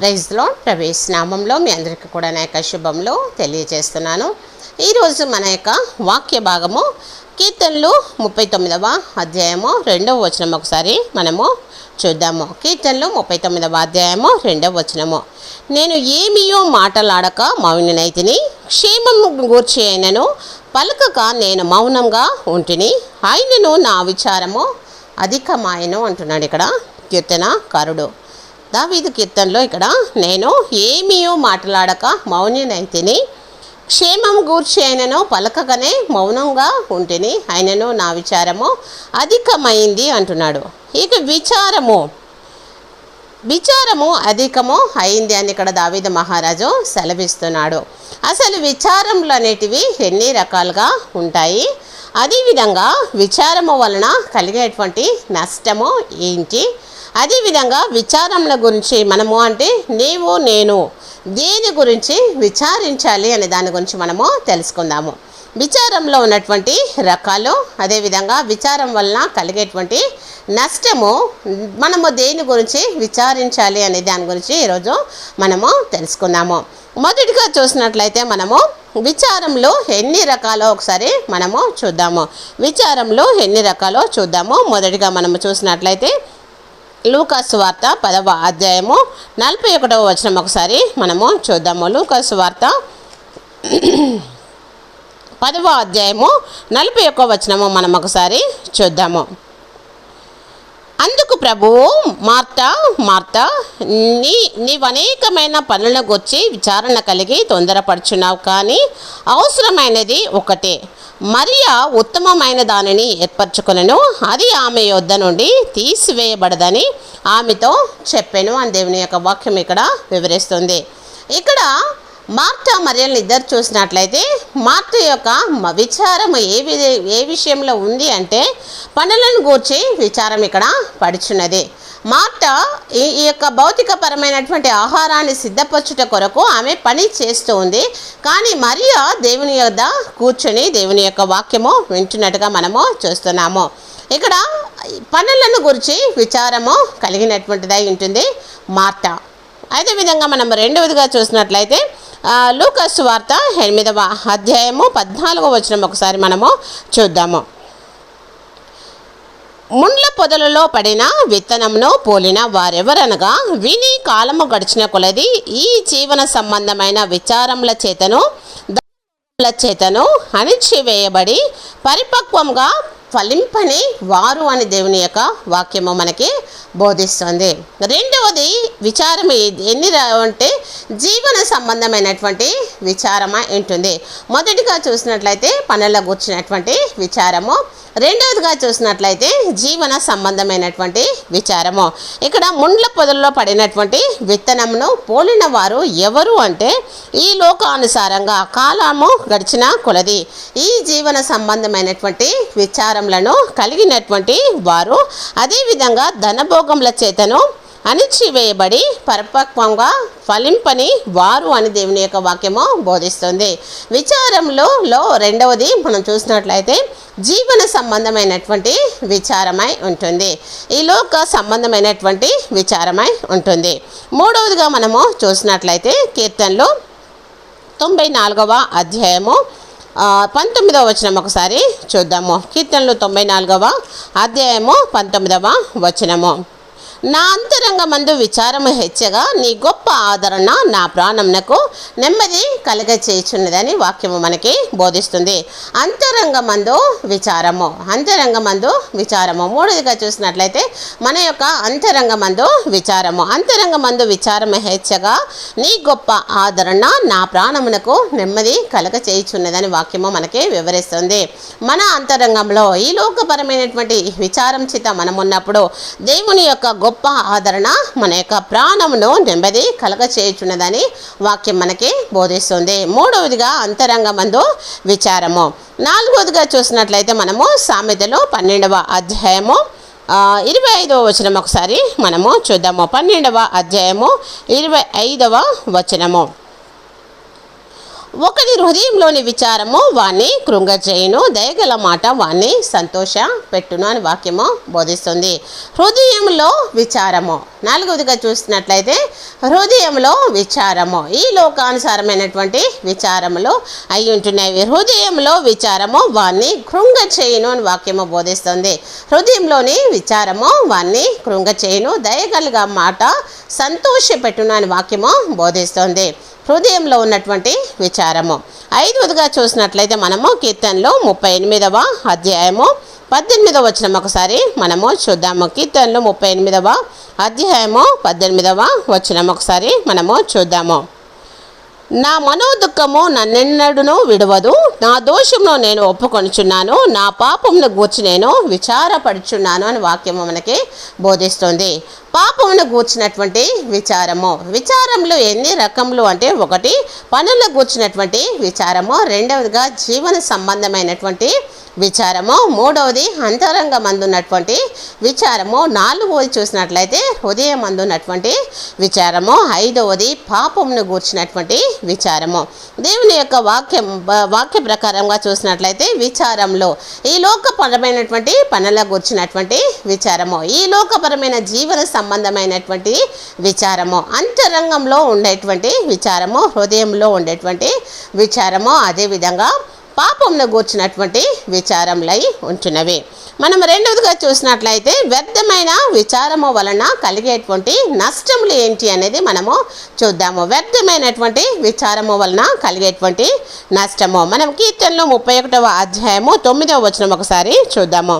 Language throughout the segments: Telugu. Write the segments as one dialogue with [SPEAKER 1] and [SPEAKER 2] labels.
[SPEAKER 1] ప్రైజ్లో ప్రవేశ నామంలో మీ అందరికీ కూడా నా యొక్క శుభంలో తెలియజేస్తున్నాను. ఈరోజు మన యొక్క వాక్య భాగము కీర్తనలు ముప్పై తొమ్మిదవ అధ్యాయము రెండవ వచనం ఒకసారి మనము చూద్దాము. కీర్తనలు ముప్పై తొమ్మిదవ అధ్యాయము రెండవ వచనము. నేను ఏమియో మాటలాడక మౌనినైతిని క్షేమం గూర్చి అయినను పలకక నేను మౌనంగా ఉంటిని ఆయనను నా విచారము అధికమాయను అంటున్నాడు ఇక్కడ కీర్తనకారుడు. దావీదు కీర్తనలో ఇక్కడ నేను ఏమీయో మాట్లాడక మౌన్యనైతిని క్షేమం గూర్చి ఆయనను పలకగానే మౌనంగా ఉంటిని ఆయనను నా విచారము అధికమైంది అంటున్నాడు. ఇక విచారము విచారము అధికము అయింది అని ఇక్కడ దావిద మహారాజు సెలవిస్తున్నాడు. అసలు విచారములు అనేటివి ఎన్ని రకాలుగా ఉంటాయి? అదేవిధంగా విచారము వలన కలిగేటువంటి నష్టము ఏంటి? అదేవిధంగా విచారముల గురించి మనము అంటే నీవు నేను దేని గురించి విచారించాలి అనే దాని గురించి మనము తెలుసుకుందాము. విచారంలో ఉన్నటువంటి రకాలు అదేవిధంగా విచారం వలన కలిగేటువంటి నష్టము మనము దేని గురించి విచారించాలి అనే దాని గురించి ఈరోజు మనము తెలుసుకుందాము. మొదటిగా చూసినట్లయితే మనము విచారంలో ఎన్ని రకాలో ఒకసారి మనము చూద్దాము. విచారంలో ఎన్ని రకాలో చూద్దాము. మొదటిగా మనము చూసినట్లయితే లూకాసు వార్త పదవ అధ్యాయము నలభై ఒకటవ వచనం ఒకసారి మనము చూద్దాము. లూకాసు వార్త పదవ అధ్యాయము నలభై ఒక్క వచనము మనం ఒకసారి చూద్దాము. అందుకు ప్రభువు మార్త మార్త నీ నీవు అనేకమైన పనుల గురించి విచారణ కలిగి తొందరపడుచున్నావు కానీ అవసరమైనది ఒకటే. మరియా ఉత్తమమైన దానిని ఏర్పరచుకునను. అది ఆమె యొద్ద నుండి తీసివేయబడదని ఆమెతో చెప్పాను అని దేవుని యొక్క వాక్యం ఇక్కడ వివరిస్తుంది. ఇక్కడ మార్త మరియల్ని ఇద్దరు చూసినట్లయితే మార్త యొక్క విచారం ఏ వి ఏ విషయంలో ఉంది అంటే పనులను గూర్చి విచారం ఇక్కడ పడుచున్నది. మార్త ఈ ఈ యొక్క భౌతికపరమైనటువంటి ఆహారాన్ని సిద్ధపరచుట కొరకు ఆమె పని చేస్తూ ఉంది. కానీ మరియా దేవుని యొద్ద కూర్చొని దేవుని యొక్క వాక్యము వింటున్నట్టుగా మనము చూస్తున్నాము. ఇక్కడ పనులను గురించి విచారము కలిగినటువంటిదై ఉంటుంది మార్త అదేవిధంగా మనం రెండవదిగా చూసినట్లయితే లూకస్ వార్త ఎనిమిదవ అధ్యాయము పద్నాలుగో వచనం ఒకసారి మనము చూద్దాము. ముండ్ల పొదలలో పడిన విత్తనమును పోలిన వారెవరనగా విని కాలము గడిచిన కొలది ఈ జీవన సంబంధమైన విచారముల చేతను చేతను అణిచివేయబడి పరిపక్వంగా ఫలింపని వారు అని దేవుని యొక్క వాక్యము మనకి బోధిస్తుంది. రెండవది విచారం ఎన్ని అంటే జీవన సంబంధమైనటువంటి విచారము ఉంటుంది. మొదటిగా చూసినట్లయితే పనుల కూర్చున్నటువంటి విచారము. రెండవదిగా చూసినట్లయితే జీవన సంబంధమైనటువంటి విచారము. ఇక్కడ ముండ్ల పొదల్లో పడినటువంటి విత్తనమును పోలిన వారు ఎవరు అంటే ఈ లోకానుసారంగా కాలము గడిచిన కొలది. ఈ జీవన సంబంధమైనటువంటి విచారం విచారములను కలిగినటువంటి వారు. అదేవిధంగా ధనభోగముల చేతను అణిచివేయబడి పరిపక్వంగా ఫలింపని వారు అని దేవుని యొక్క వాక్యము బోధిస్తుంది. విచారంలో రెండవది మనం చూసినట్లయితే జీవన సంబంధమైనటువంటి విచారమై ఉంటుంది. ఈ లోక సంబంధమైనటువంటి విచారమై ఉంటుంది. మూడవదిగా మనము చూసినట్లయితే కీర్తనలు తొంభై నాలుగవ అధ్యాయము పంతొమ్మిదవ వచనం ఒకసారి చూద్దాము. కీర్తనలు తొంభై నాలుగవ అధ్యాయము పంతొమ్మిదవ వచనము. నా అంతరంగమందు విచారము హెచ్చగా నీ గొప్ప ఆదరణ నా ప్రాణంనకు నెమ్మది కలగ చేయుచున్నదని వాక్యము మనకి బోధిస్తుంది. అంతరంగమందు విచారము అంతరంగమందు విచారము. మూడోదిగా చూసినట్లయితే మన యొక్క అంతరంగమందు విచారము. అంతరంగమందు విచారము హెచ్చగా నీ గొప్ప ఆదరణ నా ప్రాణమునకు నెమ్మది కలగ చేయుచున్నదని వాక్యము మనకి వివరిస్తుంది. మన అంతరంగంలో ఈ లోకపరమైనటువంటి విచారం చేత మనం ఉన్నప్పుడు దేవుని యొక్క గొప్ప గొప్ప ఆదరణ మన యొక్క ప్రాణమును నెమ్మది కలగచేయుచున్నదని వాక్యం మనకి బోధిస్తుంది. మూడవదిగా అంతరంగమందు విచారము. నాలుగవదిగా చూసినట్లయితే మనము సామెతలు పన్నెండవ అధ్యాయము ఇరవై ఐదవ వచనం ఒకసారి మనము చూద్దాము. పన్నెండవ అధ్యాయము ఇరవై ఐదవ వచనము. ఒకని హృదయంలోని విచారము వాణ్ణి కృంగచేయును దయగల మాట వాణ్ణి సంతోష పెట్టును అని వాక్యము బోధిస్తుంది. హృదయంలో విచారము. నాలుగవదిగా చూసినట్లయితే హృదయంలో విచారము. ఈ లోకానుసారమైనటువంటి విచారములు అయి ఉంటున్నాయి హృదయంలో విచారము వాణ్ణి కృంగచేయును అని వాక్యము బోధిస్తుంది. హృదయంలోని విచారము వాణ్ణి కృంగ చేయును దయగలగా మాట సంతోష పెట్టును అని వాక్యము బోధిస్తుంది. హృదయంలో ఉన్నటువంటి విచారము. ఐదవదిగా చూసినట్లయితే మనము కీర్తనలో ముప్పై ఎనిమిదవ అధ్యాయము పద్దెనిమిదవ వచనం ఒకసారి మనము చూద్దాము. కీర్తనలో ముప్పై ఎనిమిదవ అధ్యాయము పద్దెనిమిదవ వచనం ఒకసారి మనము చూద్దాము. నా మనోదుఖము నన్నెన్నడును విడవదు నా దోషంలో నేను ఒప్పుకొనుచున్నాను నా పాపమును గూర్చి నేను విచారపడుచున్నాను అని వాక్యము మనకి బోధిస్తుంది. పాపమును గూర్చినటువంటి విచారము. విచారంలో ఎన్ని రకములు అంటే ఒకటి పనుల గూర్చినటువంటి విచారము. రెండవదిగా జీవన సంబంధమైనటువంటి విచారము. మూడవది అంతరంగ మందున్నటువంటి విచారము. నాలుగవది చూసినట్లయితే హృదయం అందున్నటువంటి విచారము. ఐదవది పాపమును గూర్చినటువంటి విచారము. దేవుని యొక్క వాక్యం వాక్య ప్రకారంగా చూసినట్లయితే విచారంలో ఈ లోకపరమైనటువంటి పనుల గూర్చినటువంటి విచారము. ఈ లోకపరమైన జీవన సంబంధమైనటువంటి విచారము. అంతరంగంలో ఉండేటువంటి విచారము హృదయంలో ఉండేటువంటి విచారము అదేవిధంగా పాపంను గూర్చినటువంటి విచారములై ఉంటున్నవి. మనం రెండవదిగా చూసినట్లయితే వ్యర్థమైన విచారము వలన కలిగేటువంటి నష్టములు ఏంటి అనేది మనము చూద్దాము. వ్యర్థమైనటువంటి విచారము వలన కలిగేటువంటి నష్టము. మనం కీర్తనలో ముప్పై ఒకటవ అధ్యాయము తొమ్మిదవ వచనం ఒకసారి చూద్దాము.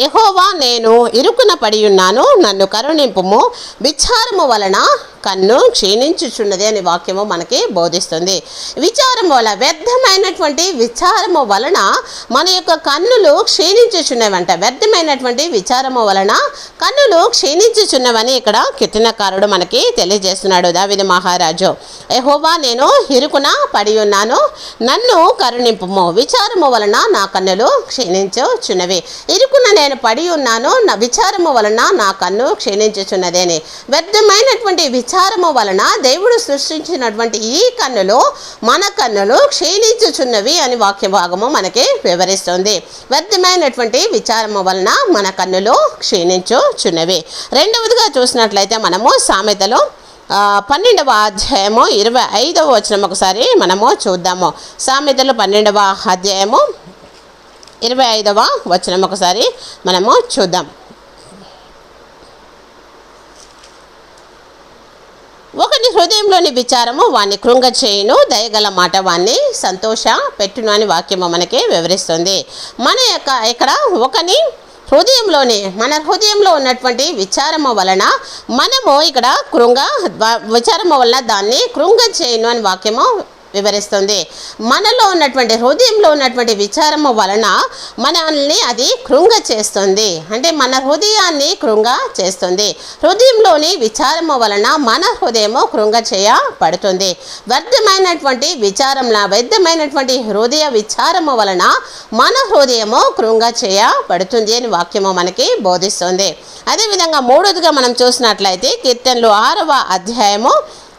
[SPEAKER 1] ఎహోవా నేను ఇరుకున పడి ఉన్నాను నన్ను కరుణింపుము. విచారము వలన కన్ను క్షీణించుచున్నది అనే వాక్యము మనకి బోధిస్తుంది. విచారం వల్ల వ్యర్థమైనటువంటి విచారము వలన మన యొక్క కన్నులు క్షీణించుచున్నవంట. వ్యర్థమైనటువంటి విచారము వలన కన్నులు క్షీణించుచున్నవని ఇక్కడ కీర్తనకారుడు మనకి తెలియజేస్తున్నాడు దావిద మహారాజు. ఎహోవా నేను ఇరుకున పడి ఉన్నాను నన్ను కరుణింపుము. విచారము వలన నా కన్నులు క్షీణించుచున్నవి. ఇరుకున నేను పడి ఉన్నాను నా విచారము వలన నా కన్ను క్షీణించుచున్నదేని. వ్యర్థమైనటువంటి విచారము వలన దేవుడు సృష్టించినటువంటి ఈ కన్నులు మన కన్నులు క్షీణించుచున్నవి అని వాక్య భాగము మనకి వివరిస్తుంది. వ్యర్థమైనటువంటి విచారము వలన మన కన్నులు క్షీణించుచున్నవి. రెండవదిగా చూసినట్లయితే మనము సామెతలో పన్నెండవ అధ్యాయము ఇరవై ఐదవ వచనం ఒకసారి మనము చూద్దాము. సామెతలు పన్నెండవ అధ్యాయము ఇరవై ఐదవ వచనం ఒకసారి మనము చూద్దాం. ఒకటి హృదయంలోని విచారము వాణ్ణి కృంగచేయును దయగల మాట వాణ్ణి సంతోష పెట్టును అని వాక్యము మనకి వివరిస్తుంది. మన యొక్క ఇక్కడ ఒకని హృదయంలోనే మన హృదయంలో ఉన్నటువంటి విచారము వలన మనము ఇక్కడ కృంగ విచారము వలన దాన్ని కృంగ చేయను అని వాక్యము వివరిస్తుంది. మనలో ఉన్నటువంటి హృదయంలో ఉన్నటువంటి విచారము వలన మనల్ని అది కృంగ చేస్తుంది. అంటే మన హృదయాన్ని కృంగ చేస్తుంది. హృదయంలోని విచారము వలన మన హృదయము కృంగ చేయబడుతుంది. వ్యర్థమైనటువంటి విచారంలా వ్యర్థమైనటువంటి హృదయ విచారము వలన మన హృదయము కృంగ చేయబడుతుంది అని వాక్యము మనకి బోధిస్తుంది. అదేవిధంగా మూడోదిగా మనం చూసినట్లయితే కీర్తనలు ఆరవ అధ్యాయము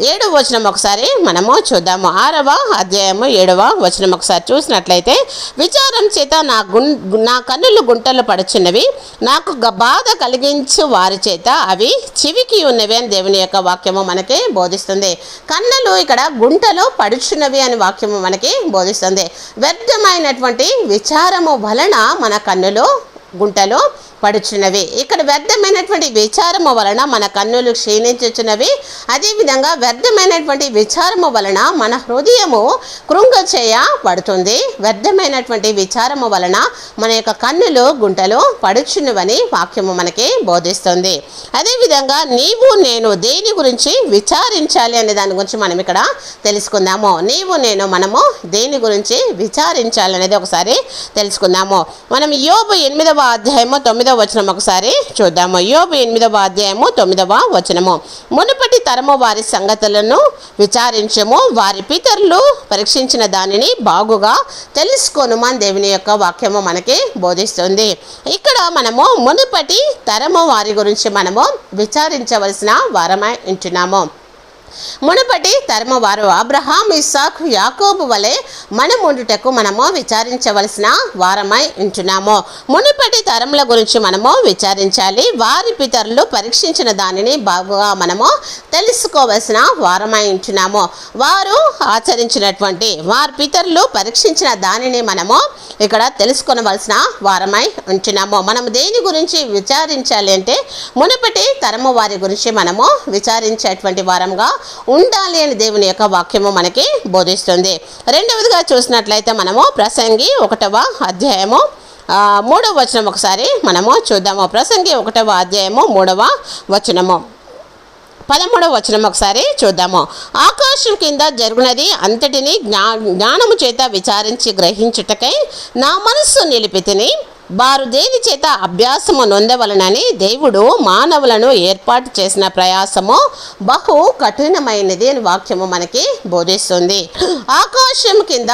[SPEAKER 1] ఏడవ వచనం ఒకసారి మనము చూద్దాము. ఆరవ అధ్యాయము ఏడవ వచనం ఒకసారి చూసినట్లయితే విచారం చేత నా గుం నా కన్నులు గుంటలు పడుచున్నవి నాకు గ- బాధ కలిగించు వారి చేత అవి చివికి ఉన్నవి అని దేవుని యొక్క వాక్యము మనకి బోధిస్తుంది. కన్నులు ఇక్కడ గుంటలు పడుచున్నవి అని వాక్యము మనకి బోధిస్తుంది. వ్యర్థమైనటువంటి విచారము వలన మన కన్నులు గుంటలు పడుచున్నవి. ఇక్కడ వ్యర్థమైనటువంటి విచారము వలన మన కన్నులు క్షీణించుచున్నవి. అదేవిధంగా వ్యర్థమైనటువంటి విచారము వలన మన హృదయము కృంగచేయ పడుతుంది. వ్యర్థమైనటువంటి విచారము వలన మన యొక్క కన్నులు గుంటలు పడుచున్నవని వాక్యము మనకి బోధిస్తుంది. అదేవిధంగా నీవు నేను దేని గురించి విచారించాలి అనే దాని గురించి మనం ఇక్కడ తెలుసుకుందాము. నీవు నేను మనము దేని గురించి విచారించాలి అనేది ఒకసారి తెలుసుకుందాము. మనం యోబు ఎనిమిదవ అధ్యాయము తొమ్మిది తొమ్మిదవ వచనం ఒకసారి చూద్దాము. యోబు ఎనిమిదవ అధ్యాయము తొమ్మిదవ వచనము. మునుపటి తరము వారి సంగతులను విచారించము. వారి పితరులు పరీక్షించిన దానిని బాగుగా తెలుసుకోనుమని దేవుని యొక్క వాక్యము మనకి బోధిస్తుంది. ఇక్కడ మనము మునుపటి తరము వారి గురించి మనము విచారించవలసిన వారమై ఉంటున్నాము. మునుపటి తరము వారు అబ్రహాం ఇస్సాకు యాకోబు వలె మనం ఉండుటకు మనము విచారించవలసిన వారమై ఉంటున్నాము. మునుపటి తరముల గురించి మనము విచారించాలి. వారి పితరులు పరీక్షించిన దానిని బాగుగా మనము తెలుసుకోవలసిన వారమై ఉంటున్నాము. వారు ఆచరించినటువంటి వారి పితరులు పరీక్షించిన దానిని మనము ఇక్కడ తెలుసుకొనవలసిన వారమై ఉంటున్నాము. మనము దేని గురించి విచారించాలి అంటే మునుపటి తరము వారి గురించి మనము విచారించేటువంటి వారంగా ఉండాలి అని దేవుని యొక్క వాక్యము మనకి బోధిస్తుంది. రెండవదిగా చూసినట్లయితే మనము ప్రసంగి ఒకటవ అధ్యాయము మూడవ వచనం ఒకసారి మనము చూద్దాము. ప్రసంగి ఒకటవ అధ్యాయము మూడవ వచనము. పదమూడవ వచనం ఒకసారి చూద్దాము. ఆకాశం కింద జరుగునది అంతటిని జ్ఞా జ్ఞానము చేత విచారించి గ్రహించుటకై నా మనస్సు నిలిపితిని వారు దేని చేత అభ్యాసము నొందవలనని దేవుడు మానవులను ఏర్పాటు చేసిన ప్రయాసము బహు కఠినమైనది అని వాక్యము మనకి బోధిస్తుంది. ఆకాశం కింద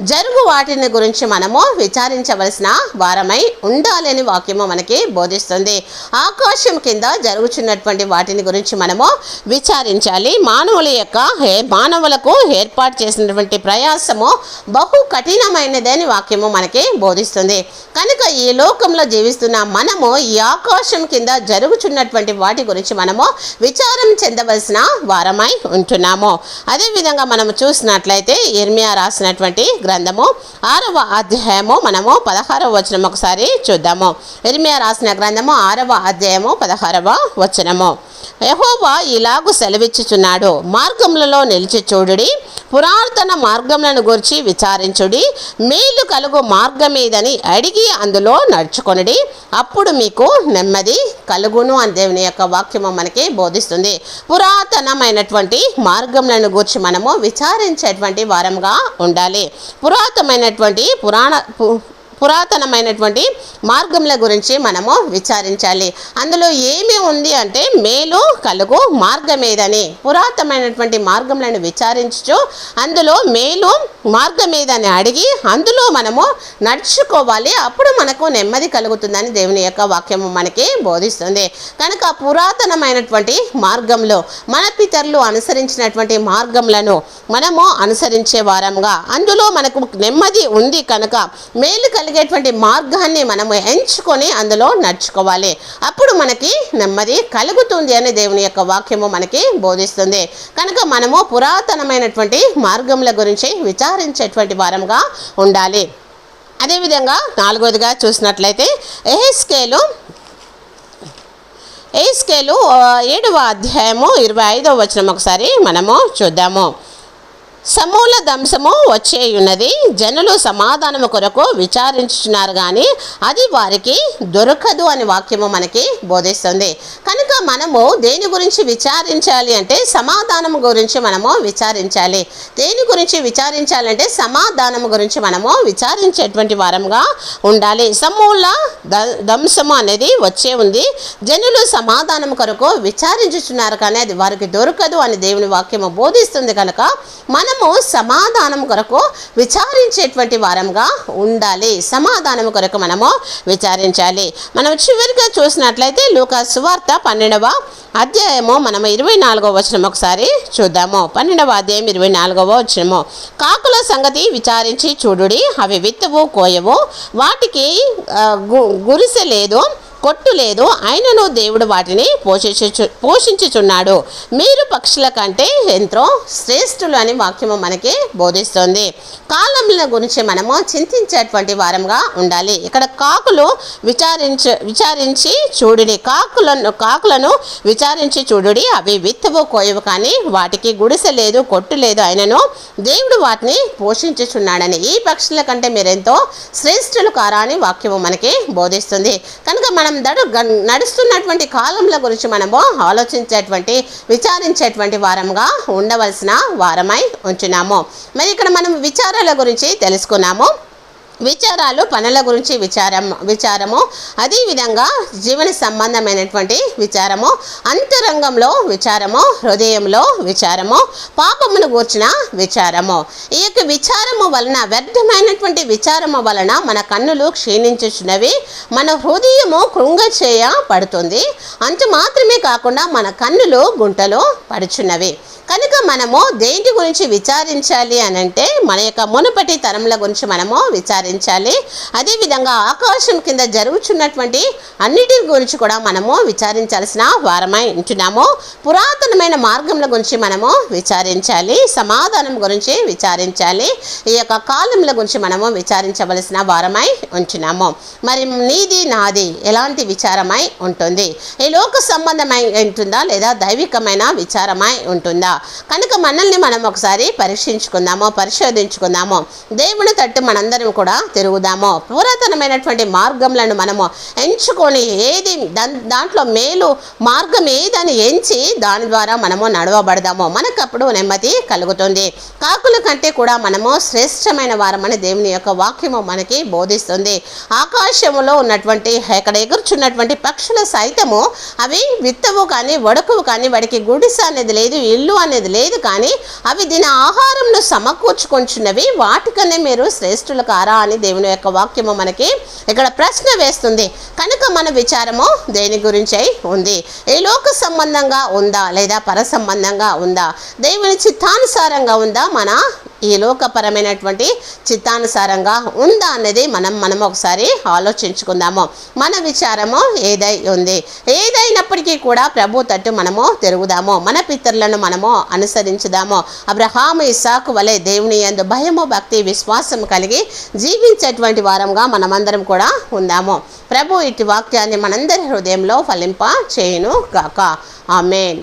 [SPEAKER 1] జరుగు వాటిని గురించి మనము విచారించవలసిన వారమై ఉండాలని వాక్యము మనకి బోధిస్తుంది. ఆకాశం కింద జరుగుచున్నటువంటి వాటిని గురించి మనము విచారించాలి. మానవుల యొక్క మానవులకు ఏర్పాటు చేసినటువంటి ప్రయాసము బహు కఠినమైనదని వాక్యము మనకి బోధిస్తుంది. కనుక ఈ లోకంలో జీవిస్తున్న మనము ఈ ఆకాశం కింద జరుగుచున్నటువంటి వాటి గురించి మనము విచారం చెందవలసిన వారమై ఉంటున్నాము. అదేవిధంగా మనము చూసినట్లయితే ఇర్మియా రాసినటువంటి గ్రంథము ఆరవ అధ్యాయము మనము పదహారవ వచనం ఒకసారి చూద్దాము. ఇర్మియా రాసిన గ్రంథము ఆరవ అధ్యాయము పదహారవ వచనము. యహోవా ఇలాగు సెలవిచ్చుచున్నాడు. మార్గములలో నిలిచి చూడుడి. పురాతన మార్గములను గురించి విచారించుడి. మేలు కలుగు మార్గమేదని అడిగి అందులో నడుచుకొనుడి. అప్పుడు మీకు నెమ్మది కలుగును అని దేవుని యొక్క వాక్యము మనకి బోధిస్తుంది. పురాతనమైనటువంటి మార్గములను గురించి మనము విచారించేటువంటి వారంగా ఉండాలి. పురాతనమైనటువంటి పురాణ పు- పురాతనమైనటువంటి మార్గముల గురించి మనము విచారించాలి. అందులో ఏమి ఉంది అంటే మేలు కలుగు మార్గం ఏదని పురాతనమైనటువంటి మార్గములను విచారించు అందులో మేలు మార్గం ఏదని అడిగి అందులో మనము నడుచుకోవాలి. అప్పుడు మనకు నెమ్మది కలుగుతుందని దేవుని యొక్క వాక్యము మనకి బోధిస్తుంది. కనుక పురాతనమైనటువంటి మార్గంలో మన పితరులు అనుసరించినటువంటి మార్గములను మనము అనుసరించే వారంగా అందులో మనకు నెమ్మది ఉంది కనుక మేలు కలిగేటువంటి మార్గాన్ని మనము ఎంచుకొని అందులో నడుచుకోవాలి. అప్పుడు మనకి నెమ్మది కలుగుతుంది అని దేవుని యొక్క వాక్యము మనకి బోధిస్తుంది. కనుక మనము పురాతనమైనటువంటి మార్గముల గురించి విచారించేటువంటి వారంగా ఉండాలి. అదేవిధంగా నాలుగోదిగా చూసినట్లయితే ఎహెస్కేలు ఎహెస్కేలు ఏడవ అధ్యాయము ఇరవై ఐదవ వచనం ఒకసారి మనము చూద్దాము. సమూల దంశము వచ్చేయున్నది. జనులు సమాధానము కొరకు విచారించుచున్నారు కానీ అది వారికి దొరకదు అని వాక్యము మనకి బోధిస్తుంది. కనుక మనము దేని గురించి విచారించాలి అంటే సమాధానం గురించి మనము విచారించాలి. దేని గురించి విచారించాలంటే సమాధానం గురించి మనము విచారించేటువంటి వారంగా ఉండాలి. సమూల ద- దంశము అనేది వచ్చే ఉంది. జనులు సమాధానం కొరకు విచారించుచున్నారు కానీ అది వారికి దొరకదు అని దేవుని వాక్యము బోధిస్తుంది కనుక మనము సమాధానం కొరకు విచారించేటువంటి వారంగా ఉండాలి. సమాధానం కొరకు మనము విచారించాలి. మనం చివరిగా చూసినట్లయితే లూకా సువార్త పన్నెండవ అధ్యాయము మనము ఇరవై నాలుగవ వచనం ఒకసారి చూద్దాము. పన్నెండవ అధ్యాయం ఇరవై నాలుగవ వచనము. కాకుల సంగతి విచారించి చూడుడి అవి విత్తవు కోయవు వాటికి గురిసె లేదు. కొట్టు లేదు ఆయనను దేవుడు వాటిని పోషించు పోషించుచున్నాడు. మీరు పక్షుల కంటే ఎంతో శ్రేష్ఠులు అని వాక్యము మనకి బోధిస్తుంది. కాలముల గురించి మనము చింతించేటువంటి వారంగా ఉండాలి. ఇక్కడ కాకులు విచారించ విచారించి చూడుడి. కాకులను కాకులను విచారించి చూడుడి. అవి విత్తవు కోయవు కానీ వాటికి గుడిసె లేదు కొట్టు లేదు ఆయనను దేవుడు వాటిని పోషించుచున్నాడని. ఈ పక్షుల కంటే మీరెంతో శ్రేష్ఠులు కారా అని వాక్యము మనకి బోధిస్తుంది. కనుక మనం దడు నడుస్తున్నటువంటి కాలంల గురించి మనము ఆలోచించేటువంటి విచారించేటువంటి వారంగా ఉండవలసిన వారమై ఉంచున్నాము. మరి ఇక్కడ మనం విచారాల గురించి తెలుసుకున్నాము. విచారాలు పనుల గురించి విచారం విచారము అదేవిధంగా జీవన సంబంధమైనటువంటి విచారము అంతరంగంలో విచారము హృదయంలో విచారము పాపమును గూర్చిన విచారము. ఈ యొక్క విచారము వలన వ్యర్థమైనటువంటి విచారము వలన మన కన్నులు క్షీణించుచున్నవి మన హృదయము కృంగ పడుతుంది. అంత మాత్రమే కాకుండా మన కన్నులు గుంటలో పడుచున్నవి. కనుక మనము దేంటి గురించి విచారించాలి అని అంటే మన యొక్క మునుపటి తరముల గురించి మనము విచారించాలి. అదేవిధంగా ఆకాశం కింద జరుగుచున్నటువంటి అన్నిటి గురించి కూడా మనము విచారించాల్సిన వారమై ఉంటున్నాము. పురాతనమైన మార్గముల గురించి మనము విచారించాలి. సమాధానం గురించి విచారించాలి. ఈ యొక్క కాలముల గురించి మనము విచారించవలసిన వారమై ఉంటున్నాము. మరి నీది నాది ఎలాంటి విచారమై ఉంటుంది? ఈ లోక సంబంధమై ఉంటుందా లేదా దైవికమైన విచారమై ఉంటుందా? కనుక మనల్ని మనం ఒకసారి పరీక్షించుకుందాము పరిశోధించుకుందాము దేవుని తట్టు మనందరం కూడా తిరుగుదాము పురాతనమైనటువంటి మార్గములను మనము ఎంచుకొని ఏది దాంట్లో మేలు మార్గం ఏదని ఎంచి దాని ద్వారా మనము నడవబడదాము మనకు అప్పుడు నెమ్మది కలుగుతుంది. కాకుల కంటే కూడా మనము శ్రేష్టమైన వారమని దేవుని యొక్క వాక్యము మనకి బోధిస్తుంది. ఆకాశములో ఉన్నటువంటి ఇక్కడ ఎగురుచున్నటువంటి పక్షుల సైతము అవి విత్తవు కానీ వడకువు కానీ వాడికి గుడిస అనేది లేదు ఇల్లు అనేది లేదు కానీ అవి దీని ఆహారంను సమకూర్చుకొంచున్నవి. వాటికనే మీరు శ్రేష్ఠులు కారా అని దేవుని యొక్క వాక్యము మనకి ఇక్కడ ప్రశ్న వేస్తుంది. కనుక మన విచారము దేని గురించి ఉంది? ఏ లోక సంబంధంగా ఉందా లేదా పర సంబంధంగా ఉందా? దేవుని చిత్తానుసారంగా ఉందా? మన ఈ లోకపరమైనటువంటి చిత్తానుసారంగా ఉందా అనేది మనం మనం ఒకసారి ఆలోచించుకుందాము. మన విచారము ఏదై ఉంది? ఏదైనప్పటికీ కూడా ప్రభు తట్టు మనము తిరుగుదాము. మన పితరులను మనము అనుసరించుదాము. అబ్రహాము ఇసాకు వలె దేవుని యందు భయము భక్తి విశ్వాసం కలిగి జీవించేటువంటి వారంగా మనమందరం కూడా ఉందాము. ప్రభు ఇటు వాక్యాన్ని మనందరి హృదయంలో ఫలింప చేయును గాక ఆమెన్.